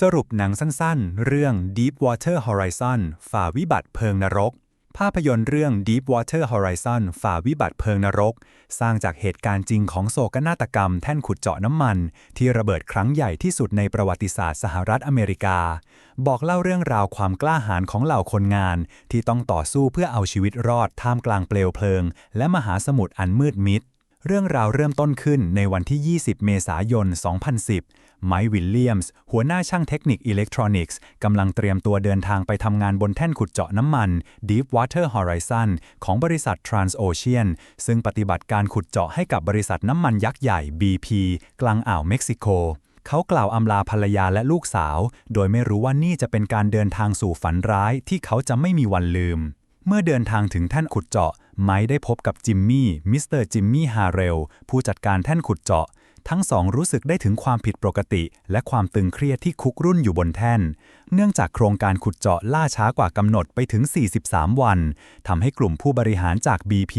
สรุปหนังสั้นๆ เรื่อง Deepwater Horizon ฝ่าวิบัติเพลิงนรก ภาพยนตร์เรื่อง Deepwater Horizon ฝ่าวิบัติเพลิงนรก สร้างจากเหตุการณ์จริงของโศกนาฏกรรมแท่นขุดเจาะน้ำมัน ที่ระเบิดครั้งใหญ่ที่สุดในประวัติศาสตร์สหรัฐอเมริกา บอกเล่าเรื่องราวความกล้าหาญของเหล่าคนงาน ที่ต้องต่อสู้เพื่อเอาชีวิตรอดท่ามกลางเปลวเพลิง และมหาสมุทรอันมืดมิด เรื่องราวเริ่มต้นขึ้นในวันที่ 20 เมษายน 2010 ไมค์วิลเลียมส์ หัวหน้าช่างเทคนิคอิเล็กทรอนิกส์ กำลังเตรียมตัวเดินทางไปทำงานบนแท่นขุดเจาะน้ำมัน Deepwater Horizon ของบริษัท Transocean ซึ่งปฏิบัติการขุดเจาะให้กับบริษัทน้ำมันยักษ์ใหญ่ BP กลางอ่าวเม็กซิโกเขากล่าวอำลาภรรยาและลูกสาว โดยไม่รู้ว่านี่จะเป็นการเดินทางสู่ฝันร้ายที่เขาจะไม่มีวันลืม เมื่อเดินทางถึงแท่นขุดเจาะ ไมค์ได้พบกับจิมมี่ มิสเตอร์จิมมี่ฮาเรล ผู้จัดการแท่นขุดเจาะ ทั้งสองรู้สึกได้ถึงความผิดปกติ และความตึงเครียดที่คุกรุ่นอยู่บนแท่น เนื่องจากโครงการขุดเจาะล่าช้ากว่ากำหนดไปถึง 43 วัน ทำให้กลุ่มผู้บริหารจาก BP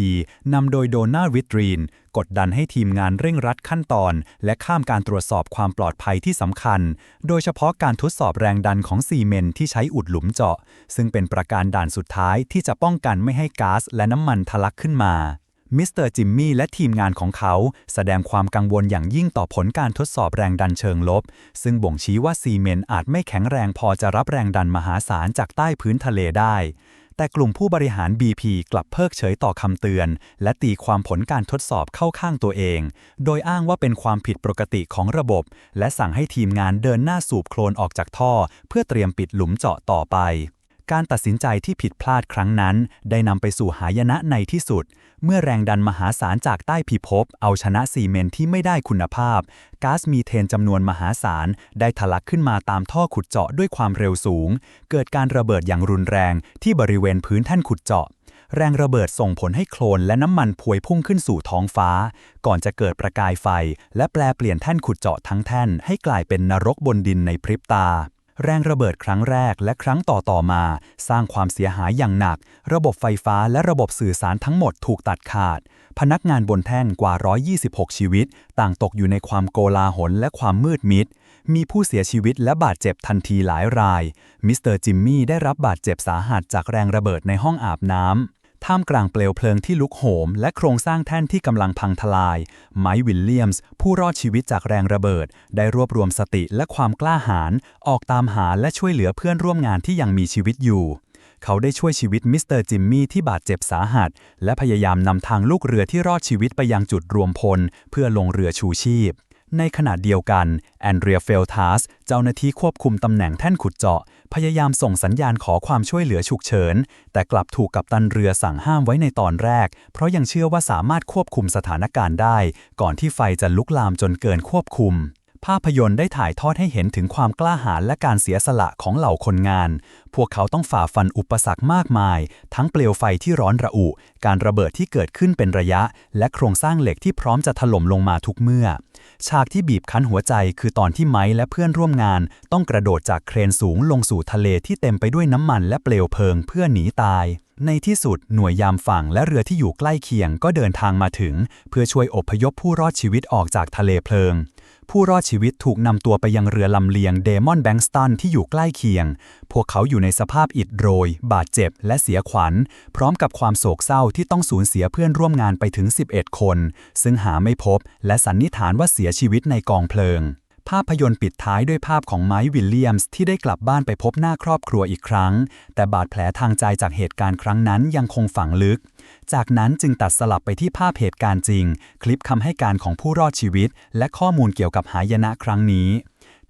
นำโดยโดนาวิตรีน กดดันให้ทีมงานเร่งรัดขั้นตอน และข้ามการตรวจสอบความปลอดภัยที่สำคัญ โดยเฉพาะการทดสอบแรงดันของซีเมนต์ที่ใช้อุดหลุมเจาะ ซึ่งเป็นประการด่านสุดท้ายที่จะป้องกันไม่ให้ก๊าซและน้ำมันทะลักขึ้นมา มิสเตอร์จิมมี่และทีมงานของเขาแสดงความกังวลอย่างยิ่งต่อผลการทดสอบแรงดันเชิงลบ ซึ่งบ่งชี้ว่าซีเมนต์อาจไม่แข็งแรงพอจะรับแรงดันมหาศาลจากใต้พื้นทะเลได้ แต่กลุ่มผู้บริหาร BP กลับเพิกเฉยต่อคำเตือน และตีความผลการทดสอบเข้าข้างตัวเอง โดยอ้างว่าเป็นความผิดปกติของระบบ และสั่งให้ทีมงานเดินหน้าสูบโคลนออกจากท่อ เพื่อเตรียมปิดหลุมเจาะต่อไป การตัดสินใจที่ผิดพลาดครั้งนั้น ได้นำไปสู่หายนะในที่สุด เมื่อแรงดันมหาศาลจากใต้พิภพ เอาชนะซีเมนต์ที่ไม่ได้คุณภาพก๊าซมีเทนจำนวนมหาศาล ได้ทะลักขึ้นมาตามท่อขุดเจาะด้วยความเร็วสูง เกิดการระเบิดอย่างรุนแรงที่บริเวณพื้นแท่นขุดเจาะ แรงระเบิดส่งผลให้โคลนและน้ำมันพวยพุ่งขึ้นสู่ท้องฟ้า ก่อนจะเกิดประกายไฟ และแปลเปลี่ยนแท่นขุดเจาะทั้งแท่นให้กลายเป็นนรกบนดินในพริบตา แรงระเบิดครั้งแรกและครั้งต่อต่อมา สร้างความเสียหายอย่างหนัก ระบบไฟฟ้าและระบบสื่อสารทั้งหมดถูกตัดขาด พนักงานบนแท่นกว่า 126 ชีวิต ต่างตกอยู่ในความโกลาหลและความมืดมิด มีผู้เสียชีวิตและบาดเจ็บทันทีหลายราย มิสเตอร์จิมมี่ได้รับบาดเจ็บสาหัสจากแรงระเบิดในห้องอาบน้ำ ท่ามกลางเปลวเพลิงที่ลุกโหม และโครงสร้างแท่นที่กำลังพังทลาย ไมค์วิลเลียมส์ ผู้รอดชีวิตจากแรงระเบิด ได้รวบรวมสติและความกล้าหาญออกตามหาและช่วยเหลือเพื่อนร่วมงานที่ยังมีชีวิตอยู่ เขาได้ช่วยชีวิตมิสเตอร์จิมมี่ที่บาดเจ็บสาหัส และพยายามนำทางลูกเรือที่รอดชีวิตไปยังจุดรวมพล เพื่อลงเรือชูชีพ ในขณะเดียวกันแอนเดรียเฟลทัสเจ้าหน้าที่ควบคุมตำแหน่งแท่นขุดเจาะ พยายามส่งสัญญาณขอความช่วยเหลือฉุกเฉิน แต่กลับถูกกัปตันเรือสั่งห้ามไว้ในตอนแรก เพราะยังเชื่อว่าสามารถควบคุมสถานการณ์ได้ ก่อนที่ไฟจะลุกลามจนเกินควบคุมภาพยนตร์ได้ถ่ายทอดให้เห็นถึงความกล้าหาญและการเสียสละของเหล่าคนงาน พวกเขาต้องฝ่าฟันอุปสรรคมากมาย ทั้งเปลวไฟที่ร้อนระอุ การระเบิดที่เกิดขึ้นเป็นระยะ และโครงสร้างเหล็กที่พร้อมจะถล่มลงมาทุกเมื่อ ฉากที่บีบคั้นหัวใจคือตอนที่ไม้และเพื่อนร่วมงาน ต้องกระโดดจากเครนสูงลงสู่ทะเลที่เต็มไปด้วยน้ำมันและเปลวเพลิงเพื่อหนีตาย ในที่สุดหน่วยยามฝั่งและเรือที่อยู่ใกล้เคียงก็เดินทางมาถึง เพื่อช่วยอพยพผู้รอดชีวิตออกจากทะเลเพลิง ผู้รอดชีวิตถูกนำตัวไปยังเรือลำเลียงเดมอนแบงสตันที่อยู่ใกล้เคียง พวกเขาอยู่ในสภาพอิดโรย บาดเจ็บ และเสียขวัญ พร้อมกับความโศกเศร้าที่ต้องสูญเสียเพื่อนร่วมงานไปถึง 11 คน ซึ่งหาไม่พบ และสันนิษฐานว่าเสียชีวิตในกองเพลิง ภาพยนตร์ปิดท้ายด้วยภาพของไมค์วิลเลียมส์ที่ได้กลับบ้านไปพบหน้าครอบครัวอีกครั้ง แต่บาดแผลทางใจจากเหตุการณ์ครั้งนั้นยังคงฝังลึก จากนั้นจึงตัดสลับไปที่ภาพเหตุการณ์จริง คลิปคำให้การของผู้รอดชีวิต และข้อมูลเกี่ยวกับหายนะครั้งนี้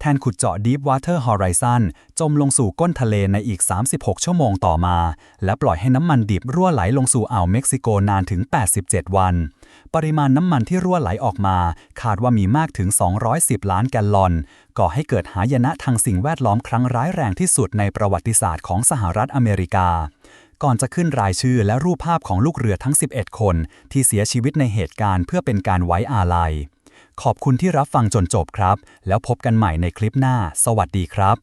แทนขุดเจาะ Deepwater Horizon จมลงสู่ก้นทะเลในอีก 36 ชั่วโมงต่อมา และปล่อยให้น้ำมันดิบรั่วไหลลงสู่อ่าวเม็กซิโกนานถึง 87 วัน ปริมาณน้ำมันที่รั่วไหลออกมา คาดว่ามีมากถึง 210 ล้านแกลลอน ก่อให้เกิดหายนะทางสิ่งแวดล้อมครั้งร้ายแรงที่สุดในประวัติศาสตร์ของสหรัฐอเมริกาก่อนจะขึ้นรายชื่อและรูปภาพของลูกเรือทั้ง 11 คน ที่เสียชีวิตในเหตุการณ์เพื่อเป็นการไว้อาลัย ขอบคุณที่รับฟังจนจบครับ แล้วพบกันใหม่ในคลิปหน้า สวัสดีครับ